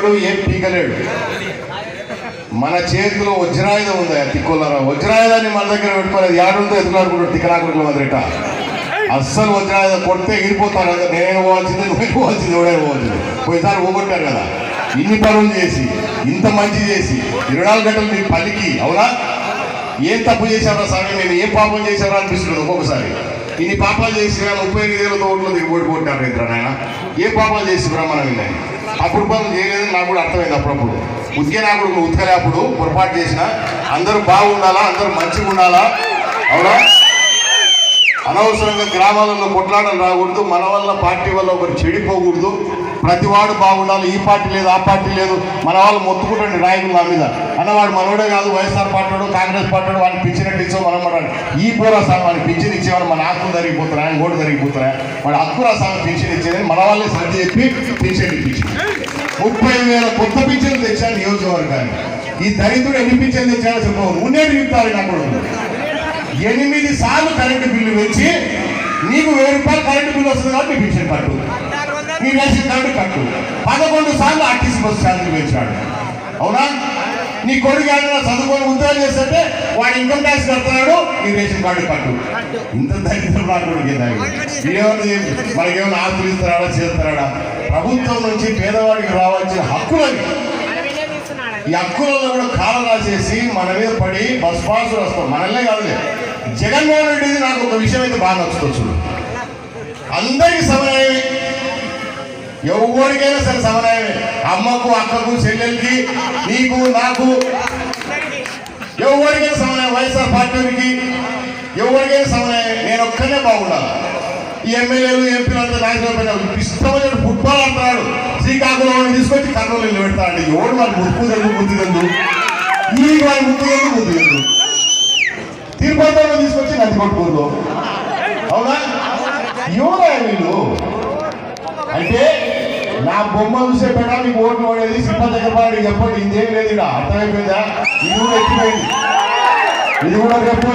ఎవ్వడు ఏం పీకలేడు. మన చేతిలో వజ్రాయుధం ఉంది ఆ తిక్కులరా వజ్రాయుధాన్ని మన దగ్గర పెట్టుకోలేదు. యాడుందో ఎదుగులాడుకుంటాడు తిక్కలాకుల మొదలట అస్సలు వజ్రాయుధం కొడితే ఎగిరిపోతారు కదా. నేను పోవాల్సింది నువ్వు పోవాల్సింది ఎవడే పోవాల్సింది. పోయిసారి పోగొట్టారు కదా. ఇన్ని పనులు చేసి ఇంత మంచి చేసి ఇరవై నాలుగు గంటలు మీరు పలికి అవునా? ఏం తప్పు చేశారా స్వామి? నేను ఏం పాపం చేశారా అనిపిస్తుంది ఒక్కొక్కసారి. ఇన్ని పాపాలు చేసినా ముప్పై ఎనిమిది వేల ఓట్లు దిగుబడి కొట్టారు ఇద్దరు నాయన. ఏ పాపాలు చేసి బ్రహ్మణ విన్నాయి అప్పుడు పనులు చేయలేదని నాకు కూడా అర్థమైంది అప్పుడప్పుడు. ఉతికే నాకు కూడా ఉతకలే అప్పుడు పొరపాటు చేసిన అందరూ బాగుండాలా? అందరూ మంచిగా ఉండాలా అవునా? అనవసరంగా గ్రామాలలో కొట్లాడలు రాకూడదు మన వల్ల పార్టీ వల్ల ఒకరు చెడిపోకూడదు. ప్రతి వాడు బాగుండాలి ఈ పార్టీ లేదు ఆ పార్టీ లేదు. మన వాళ్ళు మొత్తుకుంటండి నాయకులు నా మీద. అన్నవాడు మనోడే కాదు వైఎస్ఆర్ పార్టీ కాంగ్రెస్ పార్టీ వాడు వాడిని పిచ్చినట్టు ఇచ్చాం మనం మనం ఈ పూరా సార్ వాడిని పిచ్చిని ఇచ్చేవాడు మన హక్కులు జరిగిపోతున్నాయి ఆయన ఓటు జరిగిపోతున్నాయి వాడు హక్కురా సార్ పిచ్చిని ఇచ్చేదని మన వాళ్ళే సర్ది చెప్పి పింఛన్ ఇప్పించింది ముప్పై వేల కొత్త పిచ్చిని తెచ్చాను నియోజకవర్గాన్ని ఈ దరిద్రుడు ఎన్ని పిచ్చిని తెచ్చాడో చెప్పవు ఉన్నేటి చెప్తారు నాకు కూడా ఎనిమిది సార్లు కరెంటు బిల్లు పెంచి నీకు వెయ్యి రూపాయలు కరెంటు బిల్లు వస్తుంది కాబట్టి నీ కట్టు. నీ రేషన్ కార్డు కట్టు. పదకొండు సార్లు ఆర్టీసీ బస్సు శాలరీ పెంచాడు అవునా? నీ కొడుకు ఏమైనా చదువుకొని ఉద్యోగం చేస్తుంటే వాడు ఇన్కమ్ ట్యాక్స్ కడుతున్నాడు నీ రేషన్ కార్డు కట్టు. ఇంత దరిద్రం నా మనకేమైనా ఆస్తులు ఇస్తాడా చేస్తాడా ప్రభుత్వం నుంచి పేదవాడికి రావాల్సిన హక్కులని ఈ హక్కులలో కూడా కాలం రాసేసి మన మీద పడి బస్ పాసులు వస్తాం. మనల్నే కాదులే. జగన్మోహన్ రెడ్డిది నాకు ఒక విషయం అయితే బాగా నచ్చుకోవచ్చు అందరికీ సమన్వయమే. ఎవరికైనా సరే సమన్వయమే. అమ్మకు అక్కకు చెల్లెలకి నీకు నాకు. ఎవరికైనా సమన్వయం. వైఎస్ఆర్ పార్టీకి ఎవరికైనా సమన్వయం నేను ఒక్కనే బాగుండాలి. ఈ ఎమ్మెల్యేలు ఎంపీలు అంతా నాయకులు ఇష్టమైన ఫుట్బాల్ అంటున్నాడు శ్రీ వాడిని తీసుకొచ్చి కర్నూలు ఇల్లు పెడతాడు ఎవడు వాడు ముక్కు తెలుగు ముద్దు తెలుగు ఈ వాడి ముక్కు తెలుగు ముద్దు తెలుగు తిరుపతిలో తీసుకొచ్చి నది కొట్టుకుందో? అవునా? ఎవరా వీళ్ళు? అంటే నా బొమ్మ చూసే పెట్టా నీకు ఓటు పడేది సింహ దగ్గర చెప్పండి ఇంకేం లేదు ఇక్కడ అర్థమైపోయిందా? ఇది కూడా ఎక్కిపోయింది ఇది కూడా రేపు